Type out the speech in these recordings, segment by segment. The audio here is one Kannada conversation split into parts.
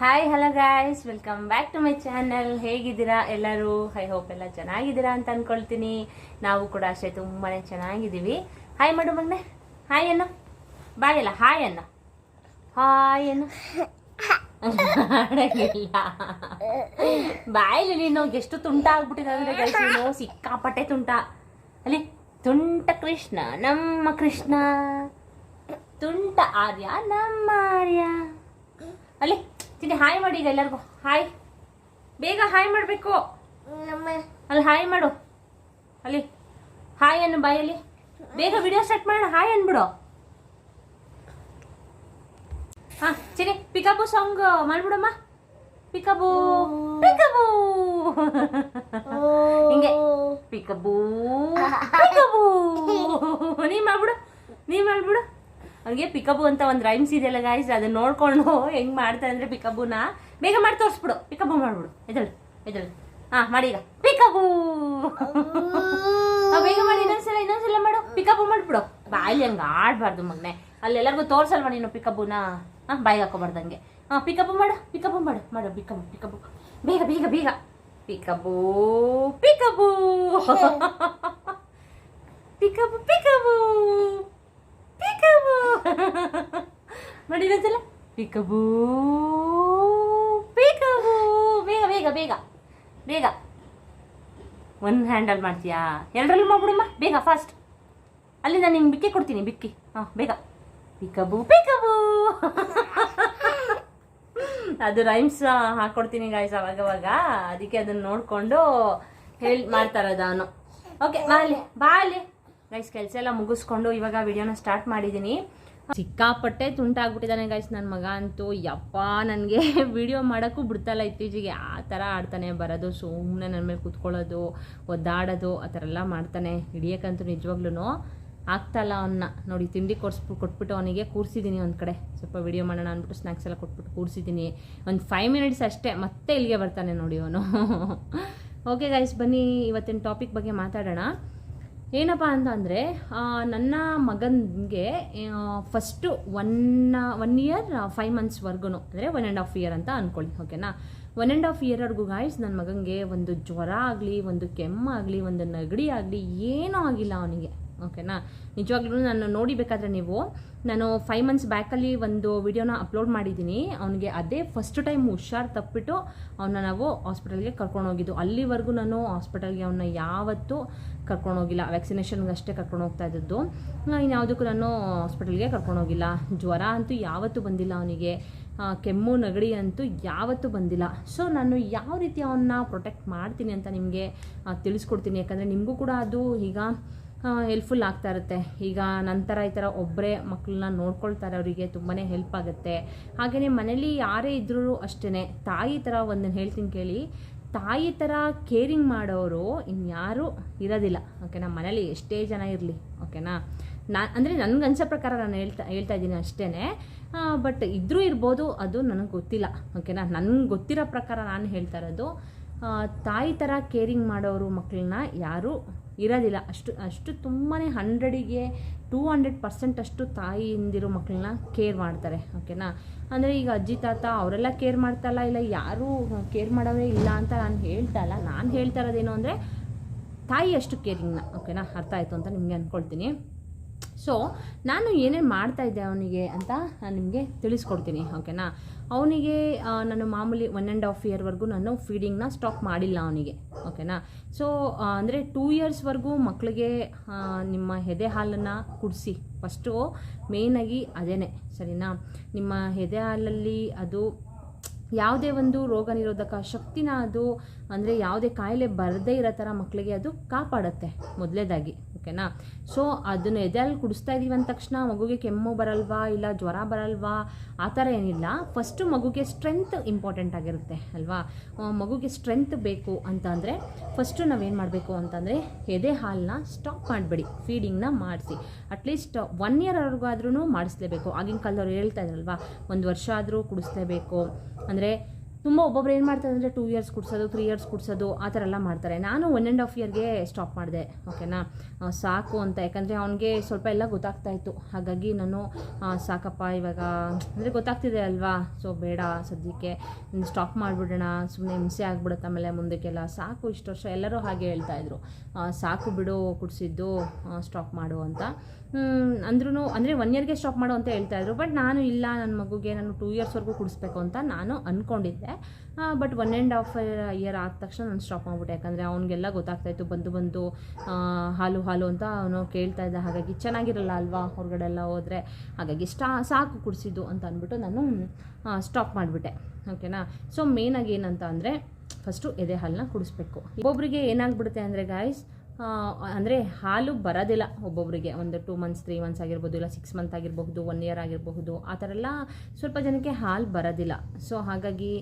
Hi hello guys welcome back to my channel ಹೇಗಿದ್ದೀರಾ ಎಲ್ಲರೂ? ಐ ಹೋಪ್ ಎಲ್ಲ ಚೆನ್ನಾಗಿದ್ದೀರಾ ಅಂತ ಅನ್ಕೊಳ್ತೀನಿ. ನಾವು ಕೂಡ ಅಷ್ಟೇ ತುಂಬಾನೇ ಚೆನ್ನಾಗಿದ್ದೀವಿ. ಹಾಯ್ ಮಾಡು ಮಗ್ನೆ. ಹಾಯ್ ಅಣ್ಣ ಬಾಯಲ್ಲ ಹಾಯ್ ಅನ್ನ. ಹಾಯ್ ಅಣ್ಣ ಬಾಯಲ್ಲಿ ನೀನು ಎಷ್ಟು ತುಂಟ ಆಗ್ಬಿಟ್ಟಿದೆ ನೀನು ಸಿಕ್ಕಾಪಟ್ಟೆ ತುಂಟ. ಅಲ್ಲಿ ತುಂಟ ಕೃಷ್ಣ, ನಮ್ಮ ಕೃಷ್ಣ. ತುಂಟ ಆರ್ಯ, ನಮ್ಮ ಆರ್ಯ. ಅಲ್ಲಿ ತಿಂಡಿ ಹಾಯ್ ಮಾಡಿ ಈಗ ಎಲ್ಲರಿಗೂ. ಹಾಯ್. ಬೇಗ ಹಾಯ್ ಮಾಡಬೇಕು. ಅಲ್ಲಿ ಹಾಯ್ ಮಾಡು. ಅಲ್ಲಿ. ಹಾಯ್ ಅನ್ನು ಬಾಯಲ್ಲಿ. ಬೇಗ ವಿಡಿಯೋ ಸ್ಟಾರ್ಟ್ ಮಾಡೋಣ ಹಾಯ್ ಅನ್ಬಿಡು. ಹಾ ಚಿನಿ ಪಿಕಬು ಸಾಂಗ್ ಮಾಡ್ಬಿಡಮ್ಮ. ಪಿಕಬು ಪಿಕಬು. ಹಿಂಗೆ. ಪಿಕಬೂ ಪಿಕಬೂ. ನೀ ಮಾಡ್ಬಿಡು. ನೀ ಮಾಡ್ಬಿಡು. ಅವ್ನಿಗೆ ಪಿಕಬು ಅಂತ ಒಂದು ರೈಮ್ಸ್ ಇದೆಯಲ್ಲ ಗಾಯ್ಸ್ ಅದನ್ನ ನೋಡ್ಕೊಂಡು ಹೆಂಗ್ ಮಾಡ್ತಾರೆ ಅಂದ್ರೆ ಪಿಕಬುನ ಬೇಗ ಮಾಡಿ ತೋರಿಸ್ಬಿಡು. ಪಿಕಬು ಮಾಡ್ಬಿಡು. ಎದಳು ಎದಳು ಹಾ ಮಾಡಿ ಈಗ. ಪಿಕಬು. ಬೇಗ ಮಾಡಿ, ಇನ್ನೊಂದ್ಸಲ ಇನ್ನೊಂದ್ಸಲ ಮಾಡು. ಪಿಕಬು ಮಾಡ್ಬಿಡು. ಬಾಯಲ್ಲಿ ಹಂಗ ಆಡ್ಬಾರ್ದು ಮಗ್ನೆ. ಅಲ್ಲೆಲ್ಲರಿಗೂ ಮಾಡಿ ನೀನು ಪಿಕಬುನ? ಹಾ ಬಾಯಿಗೆ ಹಾಕೋಬಾರ್ದಂಗೆ. ಹಾ ಪಿಕಬು ಮಾಡು ಪಿಕಬು ಮಾಡು. ಮಾಡು, ಪಿಕಬು ಪಿಕಬು. ಬೇಗ ಬೇಗ ಬೇಗ. ಪಿಕಬು ಪಿಕಬು. ಪಿಕಬು ಪಿಕಬು. ಪಿಕಬು. ಪಿಕಬೂ ಪಿಕಬು ಪಿಕಬು. ಬೇಗ ಬೇಗ ಬೇಗ ಬೇಗ. ಒಂದು ಹ್ಯಾಂಡಲ್ ಮಾಡ್ತೀಯಾ? ಎರಡರಲ್ಲೂ ಮಾಡ್ಬಿಡಮ್ಮ, ಬೇಗ ಫಾಸ್ಟ್ ಅಲ್ಲಿ ನಾನು ನಿಮ್ಗೆ ಬಿಕ್ಕಿ ಕೊಡ್ತೀನಿ, ಬಿಕ್ಕಿ. ಹಾಂ, ಬೇಗ. ಪಿಕಬೂ ಪಿಕಬೂ. ಅದು ರೈಮ್ಸ್ ಹಾಕೊಡ್ತೀನಿ ಗಾಯ್ಸ್ ಅವಾಗವಾಗ ಅದಕ್ಕೆ ಅದನ್ನ ನೋಡ್ಕೊಂಡು ಹೇಳಿ ಮಾಡ್ತಾರದು ಅವನು ಓಕೆ ಬಾಲಿ ಬಾಲಿ ಗೈಸ್ ಕೆಲಸ ಎಲ್ಲ ಮುಗಿಸ್ಕೊಂಡು ಇವಾಗ ವಿಡಿಯೋನ ಸ್ಟಾರ್ಟ್ ಮಾಡಿದ್ದೀನಿ ಸಿಕ್ಕಾಪಟ್ಟೆ ತುಂಟಾಗ್ಬಿಟ್ಟಿದ್ದಾನೆ ಗೈಸ್ ನನ್ನ ಮಗ ಅಂತೂ. ಯಪ್ಪ, ನನಗೆ ವಿಡಿಯೋ ಮಾಡೋಕ್ಕೂ ಬಿಡ್ತಲ್ಲ ಇತ್ತೀಚೆಗೆ. ಆ ಥರ ಆಡ್ತಾನೆ, ಬರೋದು ಸುಮ್ಮನೆ ನನ್ನ ಮೇಲೆ ಕೂತ್ಕೊಳ್ಳೋದು, ಒದ್ದಾಡೋದು, ಆ ಥರ ಎಲ್ಲ ಮಾಡ್ತಾನೆ. ಹಿಡಿಯೋಕ್ಕಂತೂ ನಿಜವಾಗ್ಲೂ ಆಗ್ತಾಯಿಲ್ಲ ಅವನ್ನ ನೋಡಿ, ತಿಂಡಿ ಕೊಡ್ಸ್ಬಿಟ್ಟು ಕೊಟ್ಬಿಟ್ಟು ಅವನಿಗೆ ಕೂರಿಸಿದ್ದೀನಿ ಒಂದು ಕಡೆ. ಸ್ವಲ್ಪ ವಿಡಿಯೋ ಮಾಡೋಣ ಅಂದ್ಬಿಟ್ಟು ಸ್ನ್ಯಾಕ್ಸ್ ಎಲ್ಲ ಕೊಟ್ಬಿಟ್ಟು ಕೂರಿಸಿದ್ದೀನಿ ಒಂದು ಫೈವ್ ಮಿನಿಟ್ಸ್ ಅಷ್ಟೇ, ಮತ್ತೆ ಇಲ್ಲಿಗೆ ಬರ್ತಾನೆ ನೋಡಿ ಅವನು. ಓಕೆ ಗೈಸ್ ಬನ್ನಿ, ಇವತ್ತಿನ ಟಾಪಿಕ್ ಬಗ್ಗೆ ಮಾತಾಡೋಣ. ಏನಪ್ಪ ಅಂತ ಅಂದರೆ ನನ್ನ ಮಗನಿಗೆ first one one year five ಮಂತ್ಸ್ವರೆಗೂ ಅಂದರೆ ಒನ್ ಆ್ಯಂಡ್ ಹಾಫ್ ಇಯರ್ ಅಂತ ಅಂದ್ಕೊಳ್ಳಿ ಓಕೆನಾ ಒನ್ ಆ್ಯಂಡ್ ಹಾಫ್ ಇಯರ್ವರೆಗೂ ಗಾಯ್ಸ್ ನನ್ನ ಮಗನಿಗೆ ಒಂದು ಜ್ವರ ಆಗಲಿ, ಒಂದು ಕೆಮ್ಮಾಗಲಿ ಒಂದು ನೆಗಡಿ ಆಗಲಿ ಏನೂ ಆಗಿಲ್ಲ ಅವನಿಗೆ. ಓಕೆನಾ? ನಿಜವಾಗ್ಲೂ ನಾನು ನೋಡಿಬೇಕಾದ್ರೆ ನೀವು, ನಾನು ಫೈವ್ ಮಂತ್ಸ್ ಬ್ಯಾಕಲ್ಲಿ ಒಂದು ವಿಡಿಯೋನ ಅಪ್ಲೋಡ್ ಮಾಡಿದ್ದೀನಿ. ಅವನಿಗೆ ಅದೇ ಫಸ್ಟ್ ಟೈಮ್ ಹುಷಾರು ತಪ್ಪಿಟ್ಟು ಅವನ್ನ ನಾವು ಹಾಸ್ಪಿಟಲ್ಗೆ ಕರ್ಕೊಂಡು ಹೋಗಿದ್ದು. ಅಲ್ಲಿವರೆಗೂ ನಾನು ಹಾಸ್ಪಿಟಲ್ಗೆ ಅವನ್ನ ಯಾವತ್ತೂ ಕರ್ಕೊಂಡು ಹೋಗಿಲ್ಲ. ವ್ಯಾಕ್ಸಿನೇಷನ್ಗೆ ಅಷ್ಟೇ ಕರ್ಕೊಂಡು ಹೋಗ್ತಾ ಇದ್ದದ್ದು. ಇನ್ಯಾವುದಕ್ಕೂ ನಾನು ಹಾಸ್ಪಿಟಲ್ಗೆ ಕರ್ಕೊಂಡು ಹೋಗಿಲ್ಲ. ಜ್ವರ ಅಂತೂ ಯಾವತ್ತೂ ಬಂದಿಲ್ಲ ಅವನಿಗೆ. ಕೆಮ್ಮು, ನೆಗಡಿ ಅಂತೂ ಯಾವತ್ತೂ ಬಂದಿಲ್ಲ. ಸೊ ನಾನು ಯಾವ ರೀತಿ ಅವನ್ನ ಪ್ರೊಟೆಕ್ಟ್ ಮಾಡ್ತೀನಿ ಅಂತ ನಿಮಗೆ ತಿಳಿಸ್ಕೊಡ್ತೀನಿ. ಯಾಕಂದರೆ ನಿಮಗೂ ಕೂಡ ಅದು ಈಗ ಹೆಲ್ಪ್ಫುಲ್ ಆಗ್ತಾ ಇರುತ್ತೆ. ಈಗ ನಂತರ ಈ ಥರ ಒಬ್ಬರೇ ಮಕ್ಕಳನ್ನ ನೋಡ್ಕೊಳ್ತಾರೆ, ಅವರಿಗೆ ತುಂಬಾ ಹೆಲ್ಪ್ ಆಗುತ್ತೆ. ಹಾಗೆಯೇ ಮನೇಲಿ ಯಾರೇ ಇದ್ರೂ ಅಷ್ಟೇ ತಾಯಿ ಥರ ಒಂದನ್ನು ಹೇಳ್ತೀನಿ ಕೇಳಿ. ತಾಯಿ ಥರ ಕೇರಿಂಗ್ ಮಾಡೋರು ಇನ್ಯಾರೂ ಇರೋದಿಲ್ಲ ಓಕೆನಾ ಮನೇಲಿ ಎಷ್ಟೇ ಜನ ಇರಲಿ ಓಕೆನಾ ನಾನು ಅಂದರೆ ನನಗೆ ಅನ್ಸೋ ಪ್ರಕಾರ ನಾನು ಹೇಳ್ತಾ ಹೇಳ್ತಾ ಇದ್ದೀನಿ ಅಷ್ಟೇ ಬಟ್ ಇದ್ರೂ ಇರ್ಬೋದು, ಅದು ನನಗೆ ಗೊತ್ತಿಲ್ಲ ಓಕೆನಾ ನನಗೆ ಗೊತ್ತಿರೋ ಪ್ರಕಾರ ನಾನು ಹೇಳ್ತಾ ಇರೋದು. ತಾಯಿ ಥರ ಕೇರಿಂಗ್ ಮಾಡೋರು ಮಕ್ಕಳನ್ನ ಯಾರೂ ಇರೋದಿಲ್ಲ. ಅಷ್ಟು ಅಷ್ಟು ತುಂಬಾ ಹಂಡ್ರೆಡಿಗೆ ಟೂ ಹಂಡ್ರೆಡ್ ಪರ್ಸೆಂಟ್ ಅಷ್ಟು ತಾಯಿಯಿಂದಿರೋ ಮಕ್ಕಳನ್ನ ಕೇರ್ ಮಾಡ್ತಾರೆ ಓಕೆನಾ ಅಂದರೆ ಈಗ ಅಜ್ಜಿ, ತಾತ ಅವರೆಲ್ಲ ಕೇರ್ ಮಾಡ್ತಾಯಿಲ್ಲ ಇಲ್ಲ ಯಾರೂ ಕೇರ್ ಮಾಡೋರೇ ಇಲ್ಲ ಅಂತ ನಾನು ಹೇಳ್ತಾ ಇಲ್ಲ. ನಾನು ಹೇಳ್ತಾ ಇರೋದೇನು ಅಂದರೆ ತಾಯಿ ಅಷ್ಟು ಕೇರಿಂಗ್ನ ಓಕೆನಾ ಅರ್ಥ ಆಯಿತು ಅಂತ ನಿಮಗೆ ಅಂದ್ಕೊಳ್ತೀನಿ ಸೊ ನಾನು ಏನೇನು ಮಾಡ್ತಾ ಇದ್ದೆ ಅವನಿಗೆ ಅಂತ ನಾನು ನಿಮಗೆ ತಿಳಿಸ್ಕೊಡ್ತೀನಿ ಓಕೆನಾ ಅವನಿಗೆ ನಾನು ಮಾಮೂಲಿ ಒನ್ ಆ್ಯಂಡ್ ಹಾಫ್ ಇಯರ್ವರೆಗೂ ನಾನು ಫೀಡಿಂಗ್ನ ಸ್ಟಾಪ್ ಮಾಡಿಲ್ಲ ಅವನಿಗೆ ಓಕೆನಾ ಸೊ ಅಂದರೆ ಟೂ ಇಯರ್ಸ್ವರೆಗೂ ಮಕ್ಕಳಿಗೆ ನಿಮ್ಮ ಎದೆ ಹಾಲನ್ನು ಕುಡಿಸಿ. ಫಸ್ಟು ಮೇಯ್ನಾಗಿ ಅದೇನೆ, ಸರಿನಾ? ನಿಮ್ಮ ಎದೆ ಹಾಲಲ್ಲಿ ಅದು ಯಾವುದೇ ಒಂದು ರೋಗ ನಿರೋಧಕ ಶಕ್ತಿನ ಅದು, ಅಂದರೆ ಯಾವುದೇ ಕಾಯಿಲೆ ಬರದೇ ಇರೋ ಥರ ಮಕ್ಕಳಿಗೆ ಅದು ಕಾಪಾಡುತ್ತೆ ಮೊದಲೇದಾಗಿ. ಓಕೆನಾ? ಸೊ ಅದನ್ನು ಎದೆಯಲ್ಲಿ ಕುಡಿಸ್ತಾ ಇದ್ದೀವಿ ಅಂದ ತಕ್ಷಣ ಮಗುಗೆ ಕೆಮ್ಮು ಬರಲ್ವಾ ಇಲ್ಲ ಜ್ವರ ಬರಲ್ವಾ? ಆ ಥರ ಏನಿಲ್ಲ. ಫಸ್ಟು ಮಗುಗೆ ಸ್ಟ್ರೆಂತ್ ಇಂಪಾರ್ಟೆಂಟ್ ಆಗಿರುತ್ತೆ, ಅಲ್ವಾ? ಮಗುಗೆ ಸ್ಟ್ರೆಂತ್ ಬೇಕು ಅಂತ ಅಂದರೆ ಫಸ್ಟು ನಾವೇನು ಮಾಡಬೇಕು ಅಂತಂದರೆ ಎದೆ ಹಾಲನ್ನ ಸ್ಟಾಪ್ ಮಾಡಬೇಡಿ. ಫೀಡಿಂಗ್ನ ಮಾಡಿಸಿ. ಅಟ್ಲೀಸ್ಟ್ ಒನ್ ಇಯರ್ ಅವ್ರಿಗಾದ್ರೂ ಮಾಡಿಸ್ಲೇಬೇಕು. ಆಗಿನ ಕಾಲದವ್ರು ಹೇಳ್ತಾ ಇದ್ರಲ್ವಾ, ಒಂದು ವರ್ಷ ಆದರೂ ಕುಡಿಸ್ಲೇಬೇಕು. ಅಂದರೆ ತುಂಬ ಒಬ್ಬೊಬ್ರು ಏನು ಮಾಡ್ತಾರೆ ಅಂದರೆ ಟೂ ಇಯರ್ಸ್ ಕುಡ್ಸೋದು ತ್ರೀ ಇಯರ್ಸ್ ಕುಡ್ಸೋದು, ಆ ಥರ ಎಲ್ಲ ಮಾಡ್ತಾರೆ. ನಾನು ಒನ್ ಆ್ಯಂಡ್ ಹಾಫ್ ಇಯರ್ಗೆ ಸ್ಟಾಪ್ ಮಾಡಿದೆ ಓಕೆನಾ ಸಾಕು ಅಂತ. ಯಾಕಂದರೆ ಅವನಿಗೆ ಸ್ವಲ್ಪ ಎಲ್ಲ ಗೊತ್ತಾಗ್ತಾ ಇತ್ತು. ಹಾಗಾಗಿ ನಾನು ಸಾಕಪ್ಪ, ಇವಾಗ, ಅಂದರೆ ಗೊತ್ತಾಗ್ತಿದೆ ಅಲ್ವಾ? ಸೊ ಬೇಡ ಸದ್ಯಕ್ಕೆ. ಸ್ಟಾಪ್ ಮಾಡಿಬಿಡೋಣ. ಸುಮ್ಮನೆ ಹಿಂಸೆ ಆಗ್ಬಿಡುತ್ತೆ ಆಮೇಲೆ ಮುಂದಕ್ಕೆಲ್ಲ. ಸಾಕು, ಇಷ್ಟು ವರ್ಷ ಎಲ್ಲರೂ ಹಾಗೆ ಹೇಳ್ತಾಯಿದ್ರು ಸಾಕು ಬಿಡು, ಕುಡಿಸಿದ್ದು ಸ್ಟಾಪ್ ಮಾಡು ಅಂತ. ಅಂದ್ರೂ ಅಂದರೆ ಒನ್ ಇಯರ್ಗೆ ಸ್ಟಾಪ್ ಮಾಡು ಅಂತ ಹೇಳ್ತಾಯಿದ್ರು ಬಟ್ ನಾನು ಇಲ್ಲ ನನ್ನ ಮಗುಗೆ ನಾನು ಟೂ ಇಯರ್ಸ್ವರೆಗೂ ಕುಡಿಸ್ಬೇಕು ಅಂತ ನಾನು ಅಂದ್ಕೊಂಡಿದ್ದೆ but one and half year ಆದ ತಕ್ಷಣ ನಾನು ಸ್ಟಾಪ್ ಮಾಡಿಬಿಟ್ಟೆ. ಯಾಕಂದರೆ ಅವ್ನಿಗೆಲ್ಲ ಗೊತ್ತಾಗ್ತಾಯಿತ್ತು ಬಂದು ಬಂದು ಹಾಲು ಹಾಲು ಅಂತ ಅವನು ಕೇಳ್ತಾ ಇದ್ದ. ಹಾಗಾಗಿ ಚೆನ್ನಾಗಿರಲ್ಲ ಅಲ್ವಾ ಹೊರಗಡೆ ಎಲ್ಲ ಹೋದರೆ? ಹಾಗಾಗಿ ಸ್ಟಾ, ಸಾಕು ಕುಡಿಸಿದ್ದು ಅಂತ ಅಂದ್ಬಿಟ್ಟು ನಾನು ಸ್ಟಾಪ್ ಮಾಡಿಬಿಟ್ಟೆ. ಓಕೆನಾ ಸೊ ಮೇನಾಗಿ ಏನಂತ ಅಂದರೆ ಫಸ್ಟು ಎದೆ ಹಾಲನ್ನ ಕುಡಿಸ್ಬೇಕು. ಒಬ್ಬೊಬ್ಬರಿಗೆ ಏನಾಗ್ಬಿಡುತ್ತೆ ಅಂದರೆ ಗಾಯ್ಸ್ ಅಂದರೆ ಹಾಲು ಬರೋದಿಲ್ಲ ಒಬ್ಬೊಬ್ಬರಿಗೆ ಒಂದು ಟೂ ಮಂತ್ಸ್ ತ್ರೀ ಮಂತ್ಸ್ ಆಗಿರ್ಬೋದು, ಇಲ್ಲ ಸಿಕ್ಸ್ ಮಂತ್ ಆಗಿರಬಹುದು ಒನ್ ಇಯರ್ ಆಗಿರಬಹುದು, ಆ ಥರ ಎಲ್ಲ ಸ್ವಲ್ಪ ಜನಕ್ಕೆ ಹಾಲು ಬರೋದಿಲ್ಲ. ಸೊ ಹಾಗಾಗಿ,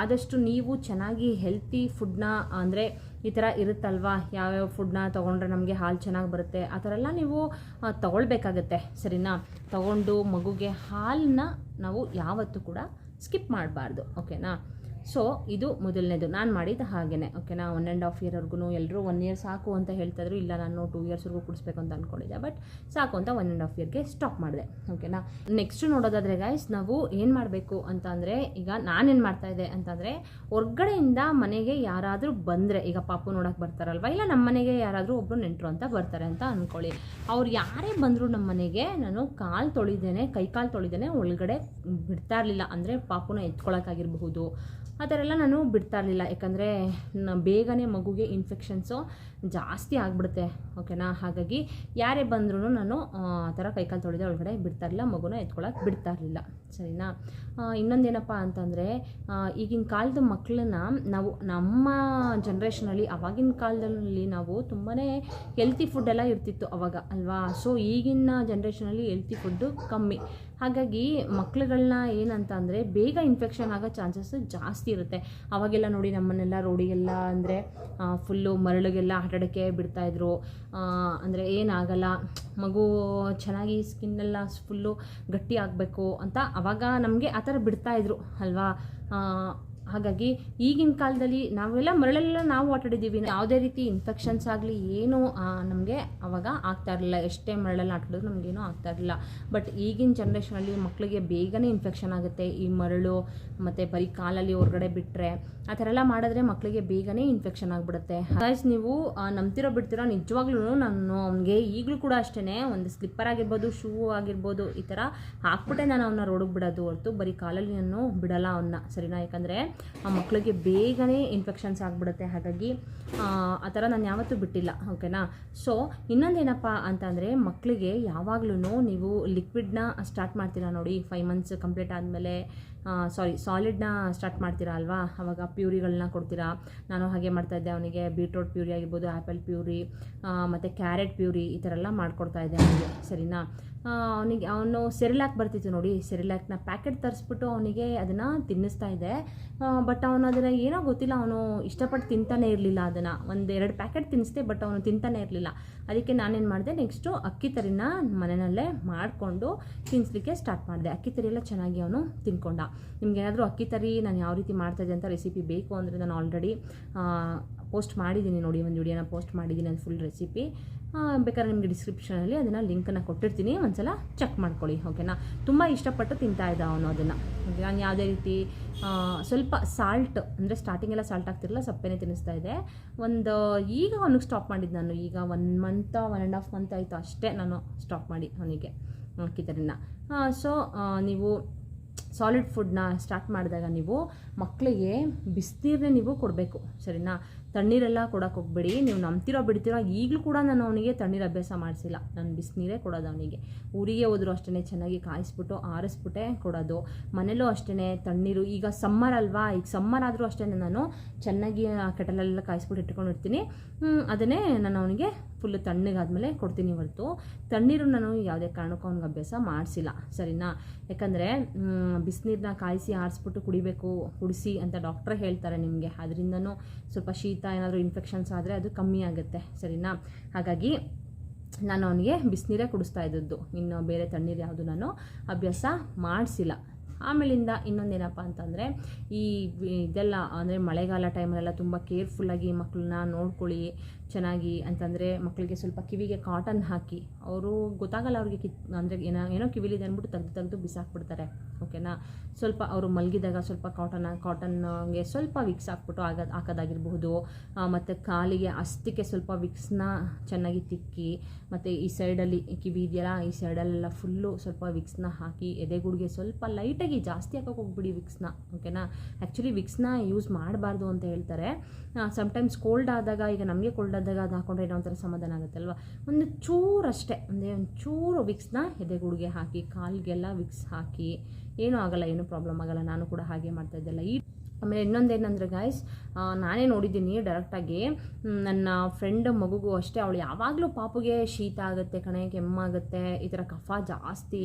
ಆದಷ್ಟು ನೀವು ಚೆನ್ನಾಗಿ ಹೆಲ್ತಿ ಫುಡ್ನ ಅಂದರೆ ಈ ಥರ ಇರುತ್ತಲ್ವಾ? ಯಾವ್ಯಾವ ಫುಡ್ನ ತೊಗೊಂಡ್ರೆ ನಮಗೆ ಹಾಲು ಚೆನ್ನಾಗಿ ಬರುತ್ತೆ? ಆ ಥರ ಎಲ್ಲ ನೀವು ತೊಗೊಳ್ಬೇಕಾಗತ್ತೆ, ಸರಿನಾ? ತಗೊಂಡು ಮಗುಗೆ ಹಾಲನ್ನ ನಾವು ಯಾವತ್ತೂ ಕೂಡ ಸ್ಕಿಪ್ ಮಾಡಬಾರ್ದು ಓಕೆನಾ ಸೊ ಇದು ಮೊದಲನೇದು. ನಾನು ಮಾಡಿದ್ದು ಹಾಗೇನೆ ಓಕೆನಾ ಒನ್ ಆ್ಯಂಡ್ ಹಾಫ್ ಇಯರ್ವರೆಗೂ ಎಲ್ಲರೂ ಒನ್ ಇಯರ್ ಸಾಕು ಅಂತ ಹೇಳ್ತಾಯಿದ್ರು, ಇಲ್ಲ ನಾನು ಟೂ ಇಯರ್ಸ್ವರೆಗೂ ಕುಡಿಸ್ಬೇಕು ಅಂತ ಅಂದ್ಕೊಂಡಿದ್ದೆ ಬಟ್ ಸಾಕು ಅಂತ ಒನ್ ಆ್ಯಂಡ್ ಹಾಫ್ ಇಯರ್ಗೆ ಸ್ಟಾಪ್ ಮಾಡಿದೆ ಓಕೆನಾ ನೆಕ್ಸ್ಟ್ ನೋಡೋದಾದರೆ ಗೈಸ್ ನಾವು ಏನು ಮಾಡಬೇಕು ಅಂತ ಅಂದರೆ, ಈಗ ನಾನೇನು ಮಾಡ್ತಾ ಇದ್ದೆ ಅಂತಂದರೆ ಹೊರ್ಗಡೆಯಿಂದ ಮನೆಗೆ ಯಾರಾದರೂ ಬಂದರೆ, ಈಗ ಪಾಪು ನೋಡೋಕೆ ಬರ್ತಾರಲ್ವ, ಇಲ್ಲ ನಮ್ಮ ಮನೆಗೆ ಯಾರಾದರೂ ಒಬ್ಬರು ನೆಂಟರು ಅಂತ ಬರ್ತಾರೆ ಅಂತ ಅಂದ್ಕೊಳ್ಳಿ ಅವ್ರು ಯಾರೇ ಬಂದರೂ ನಮ್ಮ ಮನೆಗೆ ನಾನು ಕಾಲು ತೊಳಿದೇನೆ, ಕೈ ಕಾಲು ತೊಳಿದೇನೆ, ಒಳಗಡೆ ಬಿಡ್ತಾ ಇರಲಿಲ್ಲ. ಅಂದರೆ ಪಾಪುನ ಎತ್ಕೊಳಕ್ಕಾಗಿರಬಹುದು ಆ ಥರ ಎಲ್ಲ ನಾನು ಬಿಡ್ತಾ ಇರಲಿಲ್ಲ. ಯಾಕಂದರೆ ಬೇಗನೆ ಮಗುಗೆ ಇನ್ಫೆಕ್ಷನ್ಸು ಜಾಸ್ತಿ ಆಗಿಬಿಡುತ್ತೆ. ಓಕೆನಾ ಹಾಗಾಗಿ ಯಾರೇ ಬಂದ್ರೂ ನಾನು, ಆ ಥರ ಕೈಕಾಲು ತೊಳೆದೇ ಒಳಗಡೆ ಬಿಡ್ತಾ ಇರಲಿಲ್ಲ. ಮಗುನ ಎತ್ಕೊಳಕ್ಕೆ ಬಿಡ್ತಾ ಇರಲಿಲ್ಲ. ಸರಿನಾ? ಇನ್ನೊಂದೇನಪ್ಪ ಅಂತಂದರೆ ಈಗಿನ ಕಾಲದ ಮಕ್ಕಳನ್ನ ನಾವು ನಮ್ಮ ಜನ್ರೇಷನಲ್ಲಿ ಅವಾಗಿನ ಕಾಲದಲ್ಲಿ ನಾವು ತುಂಬಾ ಹೆಲ್ತಿ ಫುಡ್ ಎಲ್ಲ ಇರ್ತಿತ್ತು ಅವಾಗ, ಅಲ್ವಾ? ಸೊ ಈಗಿನ ಜನ್ರೇಷನಲ್ಲಿ ಹೆಲ್ತಿ ಫುಡ್ಡು ಕಮ್ಮಿ. ಹಾಗಾಗಿ ಮಕ್ಳುಗಳನ್ನ ಏನಂತ ಅಂದರೆ ಬೇಗ ಇನ್ಫೆಕ್ಷನ್ ಆಗೋ ಚಾನ್ಸಸ್ ಜಾಸ್ತಿ ಇರುತ್ತೆ. ಅವಾಗೆಲ್ಲ ನೋಡಿ ನಮ್ಮನ್ನೆಲ್ಲ ರೋಡಿಗೆಲ್ಲ ಅಂದರೆ ಫುಲ್ಲು ಮರಳಿಗೆಲ್ಲ ಆಟಾಡೋಕ್ಕೆ ಬಿಡ್ತಾಯಿದ್ರು ಅಂದರೆ ಏನಾಗಲ್ಲ. ಮಗು ಚೆನ್ನಾಗಿ ಸ್ಕಿನ್ನೆಲ್ಲ ಫುಲ್ಲು ಗಟ್ಟಿ ಆಗಬೇಕು ಅಂತ ಅವಾಗ ನಮಗೆ ಆ ಥರ ಬಿಡ್ತಾಯಿದ್ರು ಅಲ್ವಾ? ಹಾಗಾಗಿ ಈಗಿನ ಕಾಲದಲ್ಲಿ ನಾವೆಲ್ಲ ಮರಳೆಲ್ಲ ನಾವು ಆಟಾಡಿದ್ದೀವಿ ಯಾವುದೇ ರೀತಿ ಇನ್ಫೆಕ್ಷನ್ಸ್ ಆಗಲಿ ಏನೂ ನಮಗೆ ಅವಾಗ ಆಗ್ತಾ ಇರಲಿಲ್ಲ. ಎಷ್ಟೇ ಮರಳಲ್ಲಿ ಆಟಾಡಿದ್ರು ನಮಗೇನು ಆಗ್ತಾ ಇರಲಿಲ್ಲ. ಬಟ್ ಈಗಿನ ಜನ್ರೇಷನಲ್ಲಿ ಮಕ್ಕಳಿಗೆ ಬೇಗನೆ ಇನ್ಫೆಕ್ಷನ್ ಆಗುತ್ತೆ. ಈ ಮರಳು, ಮತ್ತು ಬರೀ ಕಾಲಲ್ಲಿ ಹೊರಗಡೆ ಬಿಟ್ಟರೆ ಆ ಥರ ಎಲ್ಲ ಮಾಡಿದ್ರೆ ಮಕ್ಕಳಿಗೆ ಬೇಗನೆ ಇನ್ಫೆಕ್ಷನ್ ಆಗಿಬಿಡುತ್ತೆ. ಹಾಗಾಗಿ ನೀವು ನಂಬ್ತಿರೋ ಬಿಡ್ತಿರೋ ನಿಜವಾಗ್ಲೂ ನಾನು ಅವ್ನಿಗೆ ಈಗಲೂ ಕೂಡ ಅಷ್ಟೇ ಒಂದು ಸ್ಲಿಪ್ಪರ್ ಆಗಿರ್ಬೋದು ಶೂ ಆಗಿರ್ಬೋದು ಈ ಥರ ಹಾಕ್ಬಿಟ್ಟೆ ನಾನು ಅವನ್ನ ರೋಡಿಗೆ ಬಿಡೋದು ಹೊರತು ಬರೀ ಕಾಲಲ್ಲಿ ನಾನು ಬಿಡಲ್ಲ ಅವನ್ನ ಸರಿನಾ? ಯಾಕಂದರೆ ಆ ಮಕ್ಕಳಿಗೆ ಬೇಗನೆ ಇನ್ಫೆಕ್ಷನ್ಸ್ ಆಗಿಬಿಡುತ್ತೆ. ಹಾಗಾಗಿ ಆ, ಥರ ನಾನು ಯಾವತ್ತೂ ಬಿಟ್ಟಿಲ್ಲ ಓಕೆನಾ ಸೊ ಇನ್ನೊಂದೇನಪ್ಪ ಅಂತಂದರೆ ಮಕ್ಕಳಿಗೆ ಯಾವಾಗ್ಲೂ ನೀವು ಲಿಕ್ವಿಡ್ನ ಸ್ಟಾರ್ಟ್ ಮಾಡ್ತೀರಾ ನೋಡಿ ಫೈವ್ ಮಂತ್ಸ್ ಕಂಪ್ಲೀಟ್ ಆದಮೇಲೆ ಸಾರಿ ಸಾಲಿಡ್ನ ಸ್ಟಾರ್ಟ್ ಮಾಡ್ತೀರಾ ಅಲ್ವಾ? ಅವಾಗ ಪ್ಯೂರಿಗಳನ್ನ ಕೊಡ್ತೀರಾ? ನಾನು ಹಾಗೆ ಮಾಡ್ತಾ ಇದ್ದೆ. ಅವನಿಗೆ ಬೀಟ್ರೋಟ್ ಪ್ಯೂರಿ ಆಗಿರ್ಬೋದು ಆ್ಯಪಲ್ ಪ್ಯೂರಿ ಮತ್ತು ಕ್ಯಾರೆಟ್ ಪ್ಯೂರಿ ಈ ಥರ ಎಲ್ಲ ಮಾಡ್ಕೊಡ್ತಾ ಇದ್ದೆ ಅವನಿಗೆ, ಸರಿನಾ? ಅವನಿಗೆ, ಅವನು ಸೆರಿಲ್ಯಾಕ್ ಬರ್ತಿತ್ತು ನೋಡಿ. ಸೆರಿಲ್ಯಾಕ್ನ ಪ್ಯಾಕೆಟ್ ತರಿಸ್ಬಿಟ್ಟು ಅವನಿಗೆ ಅದನ್ನು ತಿನ್ನಿಸ್ತಾ ಇದ್ದೆ. ಬಟ್ ಅವನು ಅದನ್ನು ಏನೋ ಗೊತ್ತಿಲ್ಲ. ಅವನು ಇಷ್ಟಪಟ್ಟು ತಿಂತಾನೆ ಇರಲಿಲ್ಲ ಅದನ್ನು. ಒಂದು ಎರಡು ಪ್ಯಾಕೆಟ್ ತಿನ್ನಿಸ್ದೆ ಬಟ್ ಅವನು ತಿಂತಾನೆ ಇರಲಿಲ್ಲ. ಅದಕ್ಕೆ ನಾನೇನು ಮಾಡಿದೆ ನೆಕ್ಸ್ಟು ಅಕ್ಕಿ ತರಿನ ಮನೆಯಲ್ಲೇ ಮಾಡಿಕೊಂಡು ತಿನ್ನಿಸ್ಲಿಕ್ಕೆ ಸ್ಟಾರ್ಟ್ ಮಾಡಿದೆ. ಅಕ್ಕಿ ತರಿ ಎಲ್ಲ ಚೆನ್ನಾಗಿ ಅವನು ತಿನ್ಕೊಂಡ. ನಿಮ್ಗೆ ಏನಾದರೂ ಅಕ್ಕಿ ತರಿ, ನಾನು ಯಾವ ರೀತಿ ಮಾಡ್ತಾಯಿದ್ದೆ ಅಂತ ರೆಸಿಪಿ ಬೇಕು ಅಂದರೆ ನಾನು ಆಲ್ರೆಡಿ ಪೋಸ್ಟ್ ಮಾಡಿದ್ದೀನಿ ನೋಡಿ, ಒಂದು ವಿಡಿಯೋನ ಪೋಸ್ಟ್ ಮಾಡಿದ್ದೀನಿ ಅದು ಫುಲ್ ರೆಸಿಪಿ ಬೇಕಾದ್ರೆ ನಿಮಗೆ ಡಿಸ್ಕ್ರಿಪ್ಷನಲ್ಲಿ ಅದನ್ನು ಲಿಂಕನ್ನು ಕೊಟ್ಟಿರ್ತೀನಿ, ಒಂದ್ಸಲ ಚೆಕ್ ಮಾಡ್ಕೊಳ್ಳಿ ಓಕೆನಾ ತುಂಬ ಇಷ್ಟಪಟ್ಟು ತಿಂತಾ ಇದ್ದ ಅವನು ಅದನ್ನು ನಾನು ಯಾವುದೇ ರೀತಿ ಸ್ವಲ್ಪ ಸಾಲ್ಟ್ ಅಂದರೆ ಸ್ಟಾರ್ಟಿಂಗೆಲ್ಲ ಸಾಲ್ಟ್ ಆಗ್ತಿರಲ್ಲ ಸಪ್ಪೆನೇ ತಿನ್ನಿಸ್ತಾ ಇದೆ ಒಂದು, ಈಗ ಅವನಿಗೆ ಸ್ಟಾಪ್ ಮಾಡಿದ್ದು ನಾನು, ಈಗ one month one and half month ಆಯಿತು ಅಷ್ಟೇ ನಾನು ಸ್ಟಾಪ್ ಮಾಡಿ ಅವನಿಗೆ ಕಿತರಿನ ಸೊ ನೀವು ಸಾಲಿಡ್ ಫುಡ್ನ ಸ್ಟಾರ್ಟ್ ಮಾಡಿದಾಗ ನೀವು ಮಕ್ಕಳಿಗೆ ಬಿಸಿನೀರನ್ನೇ ನೀವು ಕೊಡಬೇಕು, ಸರಿನಾ? ತಣ್ಣೀರೆಲ್ಲ ಕೊಡೋಕೆ ಹೋಗ್ಬೇಡಿ, ನೀವು ನಂಬ್ತಿರೋ ಬಿಡ್ತಿರೋ ಈಗಲೂ ಕೂಡ ನಾನು ಅವನಿಗೆ ತಣ್ಣೀರು ಅಭ್ಯಾಸ ಮಾಡಿಸಿಲ್ಲ. ನಾನು ಬಿಸಿನೀರೇ ಕೊಡೋದು ಅವನಿಗೆ. ಊರಿಗೆ ಹೋದರೂ ಅಷ್ಟೇ ಚೆನ್ನಾಗಿ ಕಾಯಿಸ್ಬಿಟ್ಟು ಆರಿಸ್ಬಿಟ್ಟೆ ಕೊಡೋದು. ಮನೇಲೂ ಅಷ್ಟೇ ತಣ್ಣೀರು, ಈಗ ಸಮ್ಮರ್ ಅಲ್ವಾ? ಈಗ ಸಮ್ಮರ್ ಆದರೂ ಅಷ್ಟೇ ನಾನು ಚೆನ್ನಾಗಿ ಆ ಕಾಯಿಸ್ಬಿಟ್ಟು ಇಟ್ಕೊಂಡಿರ್ತೀನಿ. ಅದನ್ನೇ ನಾನು ಅವನಿಗೆ ಫುಲ್ಲು ತಣ್ಣಗಾದ್ಮೇಲೆ ಕೊಡ್ತೀನಿ ಹೊರತು. ತಣ್ಣೀರು ನಾನು ಯಾವುದೇ ಕಾರಣಕ್ಕೂ ಅವ್ನಿಗೆ ಅಭ್ಯಾಸ ಮಾಡಿಸಿಲ್ಲ. ಸರಿನಾ? ಯಾಕಂದರೆ ಬಿಸಿನೀರನ್ನ ಕಾಯಿಸಿ ಆರಿಸ್ಬಿಟ್ಟು ಕುಡಿಬೇಕು, ಕುಡಿಸಿ ಅಂತ ಡಾಕ್ಟ್ರೇ ಹೇಳ್ತಾರೆ ನಿಮಗೆ. ಅದರಿಂದನೂ ಸ್ವಲ್ಪ ಶೀತ ಏನಾದರೂ ಇನ್ಫೆಕ್ಷನ್ಸ್ ಆದರೆ ಅದು ಕಮ್ಮಿ ಆಗುತ್ತೆ. ಸರಿನಾ? ಹಾಗಾಗಿ ನಾನು ಅವನಿಗೆ ಬಿಸಿನೀರೇ ಕುಡಿಸ್ತಾ ಇದ್ದದ್ದು. ಇನ್ನು ಬೇರೆ ತಣ್ಣೀರು ಯಾವುದು ನಾನು ಅಭ್ಯಾಸ ಮಾಡಿಸಿಲ್ಲ. ಆಮೇಲಿಂದ ಇನ್ನೊಂದೇನಪ್ಪ ಅಂತಂದರೆ, ಈ ಇದೆಲ್ಲ ಅಂದರೆ ಮಳೆಗಾಲ ಟೈಮಲ್ಲೆಲ್ಲ ತುಂಬ ಕೇರ್ಫುಲ್ಲಾಗಿ ಮಕ್ಕಳನ್ನ ನೋಡ್ಕೊಳ್ಳಿ, ಚೆನ್ನಾಗಿ ಅಂತಂದರೆ ಮಕ್ಕಳಿಗೆ ಸ್ವಲ್ಪ ಕಿವಿಗೆ ಕಾಟನ್ ಹಾಕಿ, ಅವರು ಗೊತ್ತಾಗಲ್ಲ ಅವ್ರಿಗೆ ಕಿತ್, ಅಂದರೆ ಏನೋ ಏನೋ ಕಿವಿಲಿದೆ ಅಂದ್ಬಿಟ್ಟು ತೆಗೆದು ತೆಗೆದು ಬಿಸಾಕ್ಬಿಡ್ತಾರೆ ಓಕೆನಾ ಸ್ವಲ್ಪ ಅವರು ಮಲಗಿದಾಗ ಸ್ವಲ್ಪ ಕಾಟನ್ ಕಾಟನ್ಗೆ ಸ್ವಲ್ಪ ವಿಕ್ಸ್ ಹಾಕ್ಬಿಟ್ಟು ಆಗ, ಹಾಕೋದಾಗಿರ್ಬಹುದು ಮತ್ತು ಕಾಲಿಗೆ ಅಷ್ಟಕ್ಕೆ ಸ್ವಲ್ಪ ವಿಕ್ಸ್ನ ಚೆನ್ನಾಗಿ ತಿಕ್ಕಿ, ಮತ್ತು ಈ ಸೈಡಲ್ಲಿ ಕಿವಿ ಇದೆಯಲ್ಲ, ಈ ಸೈಡಲ್ಲೆಲ್ಲ ಫುಲ್ಲು ಸ್ವಲ್ಪ ವಿಕ್ಸ್ನ ಹಾಕಿ ಎದೆಗೂಡಿಗೆ ಸ್ವಲ್ಪ ಲೈಟಾಗಿ ಜಾಸ್ತಿ ಹಾಕೋಕೆ ಹೋಗ್ಬಿಡಿ ವಿಕ್ಸ್ನ, ಓಕೆನಾ? ಆ್ಯಕ್ಚುಲಿ ವಿಕ್ಸ್ನ ಯೂಸ್ ಮಾಡಬಾರ್ದು ಅಂತ ಹೇಳ್ತಾರೆ. ಸಮ್ಟೈಮ್ಸ್ ಕೋಲ್ಡ್ ಆದಾಗ, ಈಗ ನಮಗೆ ಕೋಲ್ಡ್ ಆದಾಗ ಅದು ಹಾಕೊಂಡ್ರೆ ಏನೋ ಒಂಥರ ಸಮಾಧಾನ ಆಗುತ್ತಲ್ವ ಒಂದು ಚೂರಷ್ಟೇ ಅಂದರೆ ಒಂದು ಚೂರು ವಿಕ್ಸ್ನ ಎದೆಗುಡಿಗೆ ಹಾಕಿ, ಕಾಲಿಗೆಲ್ಲ ವಿಕ್ಸ್ ಹಾಕಿ, ಏನೂ ಆಗಲ್ಲ, ಏನೂ ಪ್ರಾಬ್ಲಮ್ ಆಗಲ್ಲ, ನಾನು ಕೂಡ ಹಾಗೆ ಮಾಡ್ತಾ ಇದ್ದೆಲ್ಲ ಈ ಆಮೇಲೆ ಇನ್ನೊಂದೇನಂದ್ರೆ ಗಾಯ್ಸ್ ನಾನೇ ನೋಡಿದ್ದೀನಿ ಡೈರೆಕ್ಟಾಗಿ ನನ್ನ ಫ್ರೆಂಡ್ ಮಗುಗೂ ಅಷ್ಟೇ, ಅವಳು ಯಾವಾಗಲೂ ಪಾಪುಗೆ ಶೀತ ಆಗುತ್ತೆ ಕಣೆ, ಕೆಮ್ಮಾಗುತ್ತೆ, ಈ ಥರ ಕಫ ಜಾಸ್ತಿ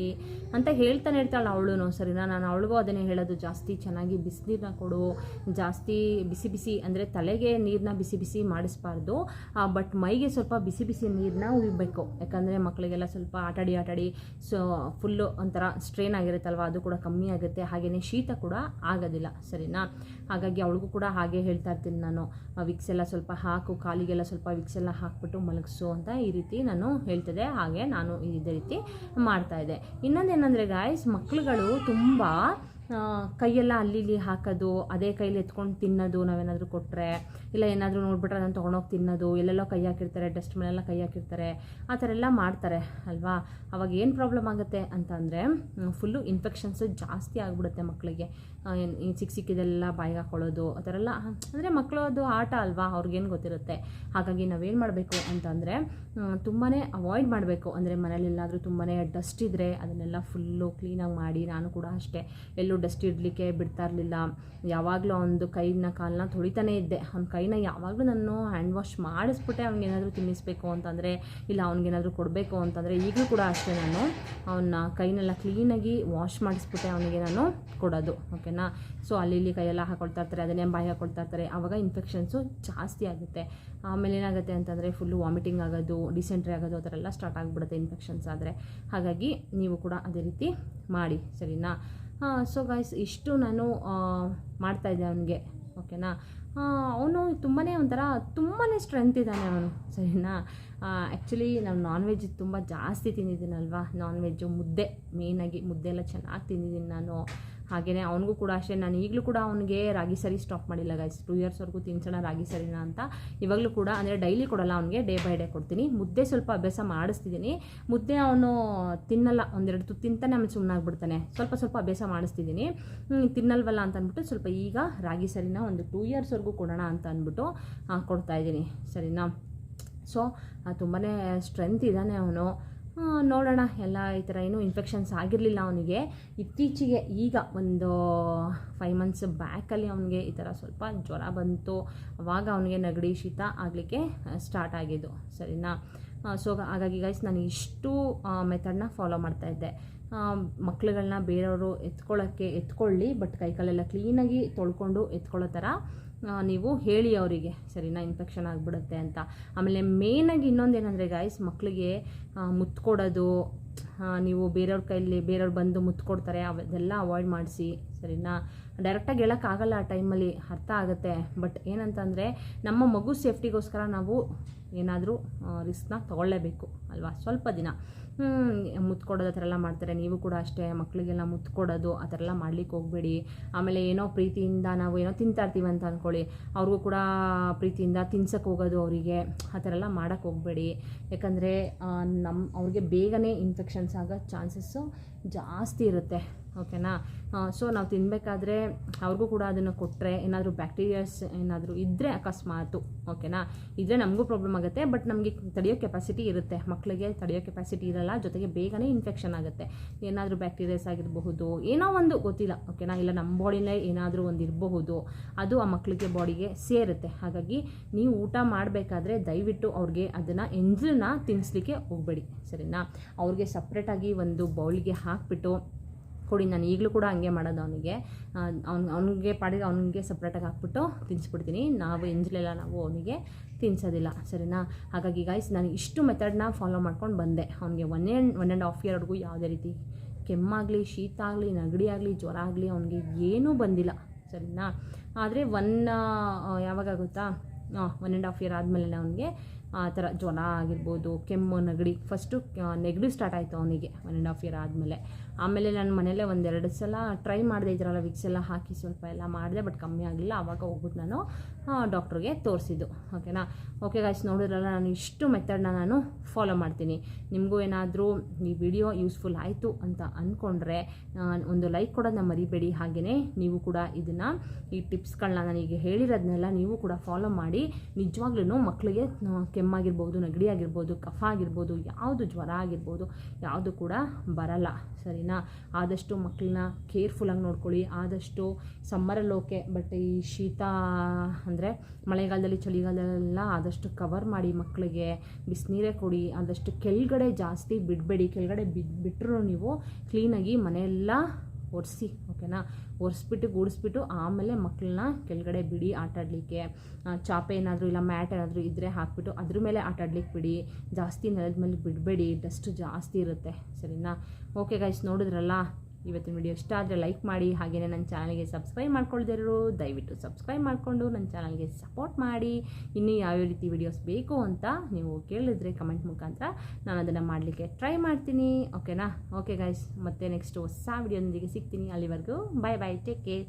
ಅಂತ ಹೇಳ್ತಾನೆ ಇರ್ತಾಳೆ ಅವಳು ಸರಿನಾ? ನಾನು ಅವಳಿಗೂ ಅದನ್ನೇ ಹೇಳೋದು, ಜಾಸ್ತಿ ಚೆನ್ನಾಗಿ ಬಿಸಿನೀರನ್ನ ಕೊಡು, ಜಾಸ್ತಿ ಬಿಸಿ ಬಿಸಿ ಅಂದರೆ ತಲೆಗೆ ನೀರನ್ನ ಬಿಸಿ ಬಿಸಿ ಮಾಡಿಸ್ಬಾರ್ದು ಬಟ್ ಮೈಗೆ ಸ್ವಲ್ಪ ಬಿಸಿ ಬಿಸಿ ನೀರನ್ನ ಉಯ್ಬೇಕು. ಯಾಕಂದರೆ ಮಕ್ಕಳಿಗೆಲ್ಲ ಸ್ವಲ್ಪ ಆಟಾಡಿ ಆಟಾಡಿ, ಸೊ ಫುಲ್ಲು ಒಂಥರ ಸ್ಟ್ರೇನ್ ಆಗಿರುತ್ತಲ್ವ, ಅದು ಕೂಡ ಕಮ್ಮಿ ಆಗುತ್ತೆ ಹಾಗೆಯೇ ಶೀತ ಕೂಡ ಆಗೋದಿಲ್ಲ. ಸರಿನಾ? ಹಾಗಾಗಿ ಅವಳಿಗೂ ಕೂಡ ಹಾಗೆ ಹೇಳ್ತಾ ಇರ್ತೀನಿ ನಾನು. ವಿಕ್ಸ್ ಎಲ್ಲ ಸ್ವಲ್ಪ ಹಾಕು, ಕಾಲಿಗೆಲ್ಲ ಸ್ವಲ್ಪ ವಿಕ್ಸ್ ಎಲ್ಲ ಹಾಕ್ಬಿಟ್ಟು ಮಲಗಿಸು ಅಂತ ಈ ರೀತಿ ನಾನು ಹೇಳ್ತಿದ್ದೆ. ಹಾಗೆ ನಾನು ಇದೇ ರೀತಿ ಮಾಡ್ತಾ ಇದ್ದೆ. ಇನ್ನೊಂದೇನೆಂದರೆ ಗಾಯ್ಸ್ ಮಕ್ಕಳುಗಳು ತುಂಬ ಕೈಯೆಲ್ಲ ಅಲ್ಲಿ ಇಲ್ಲಿ ಹಾಕೋದು, ಅದೇ ಕೈಲಿ ಎತ್ಕೊಂಡು ತಿನ್ನೋದು ನಾವೇನಾದರೂ ಕೊಟ್ಟರೆ ಇಲ್ಲ ಏನಾದರೂ ನೋಡ್ಬಿಟ್ರೆ ಅದನ್ನು ತೊಗೊಂಡೋಗಿ ತಿನ್ನೋದು, ಎಲ್ಲೆಲ್ಲೋ ಕೈ ಹಾಕಿರ್ತಾರೆ ಡಸ್ಟ್ ಮೇಲೆಲ್ಲ ಕೈ ಹಾಕಿರ್ತಾರೆ, ಆ ಥರ ಎಲ್ಲ ಮಾಡ್ತಾರೆ, ಅಲ್ವಾ? ಅವಾಗ ಏನು ಪ್ರಾಬ್ಲಮ್ ಆಗುತ್ತೆ ಅಂತ ಅಂದರೆ ಫುಲ್ಲು ಇನ್ಫೆಕ್ಷನ್ಸು ಜಾಸ್ತಿ ಆಗಿಬಿಡುತ್ತೆ ಮಕ್ಕಳಿಗೆ ಸಿಕ್ಕ ಸಿಕ್ಕಿದೆಲ್ಲ ಬಾಯಿಗೆ ಹಾಕೊಳ್ಳೋದು, ಆ ಥರ ಎಲ್ಲ, ಅಂದರೆ ಮಕ್ಕಳು ಅದು ಆಟ ಅಲ್ವಾ, ಅವ್ರಿಗೇನು ಗೊತ್ತಿರುತ್ತೆ. ಹಾಗಾಗಿ ನಾವೇನು ಮಾಡಬೇಕು ಅಂತಂದರೆ ತುಂಬಾ ಅವಾಯ್ಡ್ ಮಾಡಬೇಕು. ಅಂದರೆ ಮನೇಲೆಲ್ಲಾದರೂ ತುಂಬಾ ಡಸ್ಟ್ ಇದ್ದರೆ ಅದನ್ನೆಲ್ಲ ಫುಲ್ಲು ಕ್ಲೀನಾಗಿ ಮಾಡಿ, ನಾನು ಕೂಡ ಅಷ್ಟೇ. ಎಲ್ಲೂ ಡಸ್ಟ್ ಇಡಲಿಕ್ಕೆ ಬಿಡ್ತಾ ಇರಲಿಲ್ಲ. ಯಾವಾಗಲೂ ಒಂದು ಕೈನ ಕಾಲನ್ನ ತೊಳಿತಾನೇ ಇದ್ದೆ. ಅವ್ನ ಕೈನ ಯಾವಾಗಲೂ ನಾನು ಹ್ಯಾಂಡ್ ವಾಶ್ ಮಾಡಿಸ್ಬಿಟ್ಟೆ ಅವ್ನಿಗೇನಾದರೂ ತಿನ್ನಿಸ್ಬೇಕು ಅಂತಂದರೆ, ಇಲ್ಲ ಅವ್ನಿಗೇನಾದರೂ ಕೊಡಬೇಕು ಅಂತಂದರೆ, ಈಗಲೂ ಕೂಡ ಅಷ್ಟೇ ನಾನು ಅವನ್ನ ಕೈನೆಲ್ಲ ಕ್ಲೀನಾಗಿ ವಾಶ್ ಮಾಡಿಸ್ಬಿಟ್ಟೆ ಅವನಿಗೆ ನಾನು ಕೊಡೋದು. ಓಕೆನಾ ಸೊ ಅಲ್ಲಿ ಇಲ್ಲಿ ಕೈಯೆಲ್ಲ ಹಾಕೊಳ್ತಾ ಇರ್ತಾರೆ, ಅದನ್ನೇ ಬಾಯಿ ಹಾಕೊಳ್ತಾ ಇರ್ತಾರೆ. ಆವಾಗ ಇನ್ಫೆಕ್ಷನ್ಸು ಜಾಸ್ತಿ ಆಗುತ್ತೆ. ಆಮೇಲೆ ಏನಾಗುತ್ತೆ ಅಂತಂದರೆ ಫುಲ್ಲು ವಾಮಿಟಿಂಗ್ ಆಗೋದು ಡಿಸೆಂಟ್ರಿ ಆಗೋದು, ಆ ಥರ ಎಲ್ಲ ಸ್ಟಾರ್ಟ್ ಆಗಿಬಿಡುತ್ತೆ ಇನ್ಫೆಕ್ಷನ್ಸ್ ಆದರೆ. ಹಾಗಾಗಿ ನೀವು ಕೂಡ ಅದೇ ರೀತಿ ಮಾಡಿ, ಸರಿನಾ? ಸೊ ಗಾಯ್ಸ್ ಇಷ್ಟು ನಾನು ಮಾಡ್ತಾಯಿದ್ದೆ ಅವನಿಗೆ, ಓಕೆನಾ? ಅವನು ತುಂಬಾ ಒಂಥರ ತುಂಬಾ ಸ್ಟ್ರೆಂತ್ ಇದ್ದಾನೆ ಅವನು, ಸರಿನಾ? ಆ್ಯಕ್ಚುಲಿ ನಾನು ನಾನ್ ವೆಜ್ ತುಂಬ ಜಾಸ್ತಿ ತಿಂದಿದ್ದೀನಲ್ವಾ? ನಾನ್ ವೆಜ್ಜು ಮುದ್ದೆ ಮೇಯ್ನಾಗಿ ಮುದ್ದೆ ಎಲ್ಲ ಚೆನ್ನಾಗಿ ತಿಂದಿದ್ದೀನಿ ನಾನು. ಹಾಗೆಯೇ ಅವನಿಗೂ ಕೂಡ ಅಷ್ಟೇ. ನಾನು ಈಗಲೂ ಕೂಡ ಅವನಿಗೆ ರಾಗಿ ಸರಿ ಸ್ಟಾಪ್ ಮಾಡಿಲ್ಲ ಗೈಸ್ ಟೂ ಇಯರ್ಸ್ವರೆಗೂ ತಿನ್ಸೋಣ ರಾಗಿ ಸರಿನ ಅಂತ. ಇವಾಗಲೂ ಕೂಡ, ಅಂದರೆ ಡೈಲಿ ಕೊಡಲ್ಲ ಅವನಿಗೆ ಡೇ ಬೈ ಡೇ ಕೊಡ್ತೀನಿ. ಮುದ್ದೆ ಸ್ವಲ್ಪ ಅಭ್ಯಾಸ ಮಾಡಿಸ್ತಿದ್ದೀನಿ ಮುದ್ದೆ ಅವನು ತಿನ್ನಲ್ಲ, ಒಂದೆರಡು ತುತ್ತು ತಿಂತಾನೆ, ಆಮೇಲೆ ಸುಮ್ಮನಾಗ್ಬಿಡ್ತಾನೆ ಸ್ವಲ್ಪ ಸ್ವಲ್ಪ ಅಭ್ಯಾಸ ಮಾಡಿಸ್ತಿದ್ದೀನಿ ತಿನ್ನಲ್ವಲ್ಲ ಅಂತ ಅಂದ್ಬಿಟ್ಟು ಸ್ವಲ್ಪ ಈಗ ರಾಗಿ ಸರಿನ ಒಂದು ಟೂ ಇಯರ್ಸ್ವರೆಗೂ ಕೊಡೋಣ ಅಂತ ಅಂದ್ಬಿಟ್ಟು ಕೊಡ್ತಾಯಿದ್ದೀನಿ ಸರಿನಾ? ಸೊ ತುಂಬಾ ಸ್ಟ್ರೆಂತ್ ಇದ್ದಾನೆ ಅವನು. ನೋಡೋಣ. ಎಲ್ಲ ಈ ಥರ ಏನೂ ಇನ್ಫೆಕ್ಷನ್ಸ್ ಆಗಿರಲಿಲ್ಲ ಅವನಿಗೆ. ಇತ್ತೀಚೆಗೆ ಈಗ ಒಂದು ಫೈವ್ ಮಂತ್ಸ್ ಬ್ಯಾಕಲ್ಲಿ ಅವನಿಗೆ ಈ ಥರ ಸ್ವಲ್ಪ ಜ್ವರ ಬಂತು. ಅವಾಗ ಅವನಿಗೆ ನೆಗಡಿ, ಶೀತ ಆಗಲಿಕ್ಕೆ ಸ್ಟಾರ್ಟ್ ಆಗಿದ್ದು. ಸರಿನಾ? ಸೊ ಹಾಗಾಗಿ ಗೈಸ್ ನಾನು ಇಷ್ಟು ಮೆಥಡ್ನ ಫಾಲೋ ಮಾಡ್ತಾ ಇದ್ದೆ. ಮಕ್ಳುಗಳನ್ನ ಬೇರೆಯವರು ಎತ್ಕೊಳ್ಳೋಕ್ಕೆ ಎತ್ಕೊಳ್ಳಿ ಬಟ್ ಕೈಕಾಲೆಲ್ಲ ಕ್ಲೀನಾಗಿ ತೊಳ್ಕೊಂಡು ಎತ್ಕೊಳ್ಳೋ ಥರ ನೀವು ಹೇಳಿ ಅವರಿಗೆ, ಸರಿನಾ ಇನ್ಫೆಕ್ಷನ್ ಆಗಿಬಿಡುತ್ತೆ ಅಂತ. ಆಮೇಲೆ ಮೇಯ್ನಾಗಿ ಇನ್ನೊಂದೇನೆಂದರೆ ಗಾಯ್ಸ್ ಮಕ್ಕಳಿಗೆ ಮುತ್ಕೊಡೋದು ನೀವು ಬೇರೆಯವ್ರ ಕೈಯಲ್ಲಿ ಬೇರೆಯವ್ರು ಬಂದು ಮುತ್ಕೊಡ್ತಾರೆ, ಅದೆಲ್ಲ ಅವಾಯ್ಡ್ ಮಾಡಿಸಿ, ಸರಿನಾ. ಡೈರೆಕ್ಟಾಗಿ ಹೇಳೋಕ್ಕಾಗಲ್ಲ ಆ ಟೈಮಲ್ಲಿ ಅರ್ಥ ಆಗುತ್ತೆ. ಬಟ್ ಏನಂತಂದರೆ, ನಮ್ಮ ಮಗು ಸೇಫ್ಟಿಗೋಸ್ಕರ ನಾವು ಏನಾದರೂ ರಿಸ್ಕ್ನ ತೊಗೊಳ್ಳೇಬೇಕು, ಅಲ್ವಾ? ಸ್ವಲ್ಪ ದಿನ. ಮುತ್ತು ಕೊಡೋದು ಆ ಥರ ಎಲ್ಲ ಮಾಡ್ತಾರೆ. ನೀವು ಕೂಡ ಅಷ್ಟೇ ಮಕ್ಕಳಿಗೆಲ್ಲ ಮುತ್ತು ಕೊಡೋದು ಆ ಥರ ಎಲ್ಲ ಮಾಡ್ಲಿಕ್ಕೆ ಹೋಗಬೇಡಿ. ಆಮೇಲೆ ಏನೋ ಪ್ರೀತಿಯಿಂದ ನಾವು ಏನೋ ತಿಂತಾ ಇರ್ತೀವಿ ಅಂತ ಅಂದ್ಕೊಳ್ಳಿ ಅವ್ರಿಗೂ ಕೂಡ ಪ್ರೀತಿಯಿಂದ ತಿನ್ಸಕ್ಕೆ ಹೋಗೋದು ಅವರಿಗೆ. ಆ ಥರ ಎಲ್ಲ ಮಾಡೋಕ್ಕೆ ಹೋಗಬೇಡಿ. ಯಾಕಂದರೆ ನಮ್ಮ ಅವ್ರಿಗೆ ಬೇಗನೆ ಇನ್ಫೆಕ್ಷನ್ಸ್ ಆಗೋ ಚಾನ್ಸಸ್ಸು ಜಾಸ್ತಿ ಇರುತ್ತೆ. ಓಕೆನಾ? ಸೊ ನಾವು ತಿನ್ನಬೇಕಾದ್ರೆ ಅವ್ರಿಗೂ ಕೂಡ ಅದನ್ನು ಕೊಟ್ಟರೆ ಏನಾದರೂ ಬ್ಯಾಕ್ಟೀರಿಯಾಸ್ ಏನಾದರೂ ಇದ್ದರೆ ಅಕಸ್ಮಾತು, ಓಕೆನಾ? ಇದ್ದರೆ ನಮಗೂ ಪ್ರಾಬ್ಲಮ್ ಆಗುತ್ತೆ ಬಟ್ ನಮಗೆ ತಡೆಯೋ ಕೆಪಾಸಿಟಿ ಇರುತ್ತೆ. ಮಕ್ಕಳಿಗೆ ತಡೆಯೋ ಕೆಪಾಸಿಟಿ ಇರಲ್ಲ, ಜೊತೆಗೆ ಬೇಗನೆ ಇನ್ಫೆಕ್ಷನ್ ಆಗುತ್ತೆ. ಏನಾದರೂ ಬ್ಯಾಕ್ಟೀರಿಯಾಸ್ ಆಗಿರಬಹುದು, ಏನೋ ಒಂದು ಗೊತ್ತಿಲ್ಲ, ಓಕೆನಾ? ಇಲ್ಲ ನಮ್ಮ ಬಾಡಿನೇ ಏನಾದರೂ ಒಂದು ಇರಬಹುದು, ಅದು ಆ ಮಕ್ಕಳಿಗೆ ಬಾಡಿಗೆ ಸೇರುತ್ತೆ. ಹಾಗಾಗಿ ನೀವು ಊಟ ಮಾಡಬೇಕಾದ್ರೆ ದಯವಿಟ್ಟು ಅವ್ರಿಗೆ ಅದನ್ನು ಎಂಜಲನ್ನ ತಿನ್ನಿಸ್ಲಿಕ್ಕೆ ಹೋಗಬೇಡಿ, ಸರಿನಾ? ಅವ್ರಿಗೆ ಸಪ್ರೇಟಾಗಿ ಒಂದು ಬೌಲ್ಗೆ ಹಾಕಿಬಿಟ್ಟು ಕೊಡಿ, ನಾನು ಈಗಲೂ ಕೂಡ ಹಂಗೆ ಮಾಡೋದು ಅವನಿಗೆ. ಅವ್ನು, ಅವನಿಗೆ ಪಾಡಿಗೆ ಅವನಿಗೆ ಸಪ್ರೇಟಾಗಿ ಹಾಕ್ಬಿಟ್ಟು ತಿನ್ನಿಸ್ಬಿಡ್ತೀನಿ ನಾವು ಎಂಜಲೆಲ್ಲ ನಾವು ಅವನಿಗೆ ತಿನ್ನಿಸೋದಿಲ್ಲ ಸರಿನಾ? ಹಾಗಾಗಿ ಗಾಯ್ಸ್ ನಾನು ಇಷ್ಟು ಮೆಥಡ್ನ ಫಾಲೋ ಮಾಡ್ಕೊಂಡು ಬಂದೆ. ಅವನಿಗೆ one and one and half ಇಯರ್ವರೆಗೂ ಯಾವುದೇ ರೀತಿ ಕೆಮ್ಮಾಗಲಿ ಶೀತ ಆಗಲಿ ನೆಗಡಿ ಆಗಲಿ, ಜ್ವರ ಆಗಲಿ ಅವನಿಗೆ ಏನೂ ಬಂದಿಲ್ಲ, ಸರಿನಾ? ಆದರೆ ಒನ್ ಯಾವಾಗ ಗೊತ್ತಾ? ಒನ್ ಆ್ಯಂಡ್ ಹಾಫ್ ಇಯರ್ ಆದಮೇಲೆ ಅವನಿಗೆ ಆ ಥರ ಜ್ವರ ಆಗಿರ್ಬೋದು, ಕೆಮ್ಮು, ನೆಗಡಿ ಫಸ್ಟು ನೆಗಡಿ ಸ್ಟಾರ್ಟ್ ಆಯಿತು ಅವನಿಗೆ ಒನ್ ಆ್ಯಂಡ್ ಹಾಫ್ ಇಯರ್ ಆದಮೇಲೆ. ಆಮೇಲೆ ನಾನು ಮನೇಲೆ ಒಂದೆರಡು ಸಲ ಟ್ರೈ ಮಾಡಿದೆ ಇದರಲ್ಲ ವಿಕ್ಸ್ ಎಲ್ಲ ಹಾಕಿ ಸ್ವಲ್ಪ ಎಲ್ಲ ಮಾಡಿದೆ ಬಟ್ ಕಮ್ಮಿ ಆಗಲಿಲ್ಲ. ಆವಾಗ ಹೋಗ್ಬಿಟ್ಟು ನಾನು ಡಾಕ್ಟ್ರಿಗೆ ತೋರಿಸಿದ್ದು ಓಕೆನಾ ಓಕೆ ಗಾಯ್ಸ್ ನೋಡಿದ್ರಲ್ಲ, ನಾನು ಇಷ್ಟು ಮೆಥಡ್ನ ನಾನು ಫಾಲೋ ಮಾಡ್ತೀನಿ. ನಿಮಗೂ ಏನಾದರೂ ಈ ವಿಡಿಯೋ ಯೂಸ್ಫುಲ್ ಆಯಿತು ಅಂತ ಅಂದ್ಕೊಂಡ್ರೆ ಒಂದು ಲೈಕ್ ಕೊಡೋದನ್ನ ಮರಿಬೇಡಿ. ಹಾಗೆಯೇ ನೀವು ಕೂಡ ಇದನ್ನು, ಈ ಟಿಪ್ಸ್ಗಳನ್ನ ನನಗೆ ಹೇಳಿರೋದನ್ನೆಲ್ಲ ನೀವು ಕೂಡ ಫಾಲೋ ಮಾಡಿ. ನಿಜವಾಗ್ಲೂ ಮಕ್ಕಳಿಗೆ ಕೆಮ್ಮಾಗಿರ್ಬೋದು ನೆಗಡಿ ಆಗಿರ್ಬೋದು ಕಫ ಆಗಿರ್ಬೋದು ಯಾವುದು ಜ್ವರ ಆಗಿರ್ಬೋದು, ಯಾವುದು ಕೂಡ ಬರಲ್ಲ, ಸರಿನಾ? ಆದಷ್ಟು ಮಕ್ಕಳನ್ನ ಕೇರ್ಫುಲ್ಲಾಗಿ ನೋಡ್ಕೊಳ್ಳಿ. ಆದಷ್ಟು ಸಮ್ಮರಲ್ಲಿ ಓಕೆ ಬಟ್ ಈ ಶೀತ ಅಂದರೆ ಮಳೆಗಾಲದಲ್ಲಿ, ಚಳಿಗಾಲದಲ್ಲೆಲ್ಲ ಆದಷ್ಟು ಕವರ್ ಮಾಡಿ ಮಕ್ಕಳಿಗೆ ಬಿಸಿನೀರೇ ಕೊಡಿ. ಆದಷ್ಟು ಕೆಳಗಡೆ ಜಾಸ್ತಿ ಬಿಡಬೇಡಿ. ಕೆಳಗಡೆ ಬಿಟ್ಟರೂ ಬಿಟ್ಟರು ನೀವು ಕ್ಲೀನಾಗಿ ಮನೆಯೆಲ್ಲ ಒರೆಸಿ ಓಕೆನಾ ಒರೆಸ್ಬಿಟ್ಟು ಗುಡಿಸ್ಬಿಟ್ಟು ಆಮೇಲೆ ಮಕ್ಕಳನ್ನ ಕೆಳಗಡೆ ಬಿಡಿ ಆಟಾಡಲಿಕ್ಕೆ ಚಾಪೆ ಏನಾದರೂ ಇಲ್ಲ, ಮ್ಯಾಟ್ ಏನಾದರೂ ಇದ್ದರೆ ಹಾಕ್ಬಿಟ್ಟು ಅದ್ರ ಮೇಲೆ ಆಟಾಡ್ಲಿಕ್ಕೆ ಬಿಡಿ. ಜಾಸ್ತಿ ನೆಲದ ಮೇಲೆ ಬಿಡಬೇಡಿ, ಡಸ್ಟ್ ಜಾಸ್ತಿ ಇರುತ್ತೆ, ಸರಿನಾ? ಓಕೆ ಗೈಸ್ ನೋಡಿದ್ರಲ್ಲ? ಇವತ್ತಿನ ವಿಡಿಯೋ ಇಷ್ಟ ಆದರೆ ಲೈಕ್ ಮಾಡಿ ಹಾಗೆಯೇ ನನ್ನ ಚಾನಲ್ಗೆ ಸಬ್ಸ್ಕ್ರೈಬ್ ಮಾಡ್ಕೊಳ್ದಿರೋ, ದಯವಿಟ್ಟು ಸಬ್ಸ್ಕ್ರೈಬ್ ಮಾಡಿಕೊಂಡು ನನ್ನ ಚಾನಲ್ಗೆ ಸಪೋರ್ಟ್ ಮಾಡಿ. ಇನ್ನೂ ಯಾವ್ಯಾವ ರೀತಿ ವಿಡಿಯೋಸ್ ಬೇಕು ಅಂತ ನೀವು ಕೇಳಿದ್ರೆ ಕಮೆಂಟ್ ಮುಖಾಂತರ ನಾನು ಅದನ್ನು ಮಾಡಲಿಕ್ಕೆ ಟ್ರೈ ಮಾಡ್ತೀನಿ. ಓಕೆನಾ ಓಕೆ ಗೈಸ್ ಮತ್ತೆ ನೆಕ್ಸ್ಟ್ ಹೊಸ ವಿಡಿಯೋದೊಂದಿಗೆ ಸಿಗ್ತೀನಿ. ಅಲ್ಲಿವರೆಗೂ ಬಾಯ್ ಬಾಯ್ ಟೇಕ್ ಕೇರ್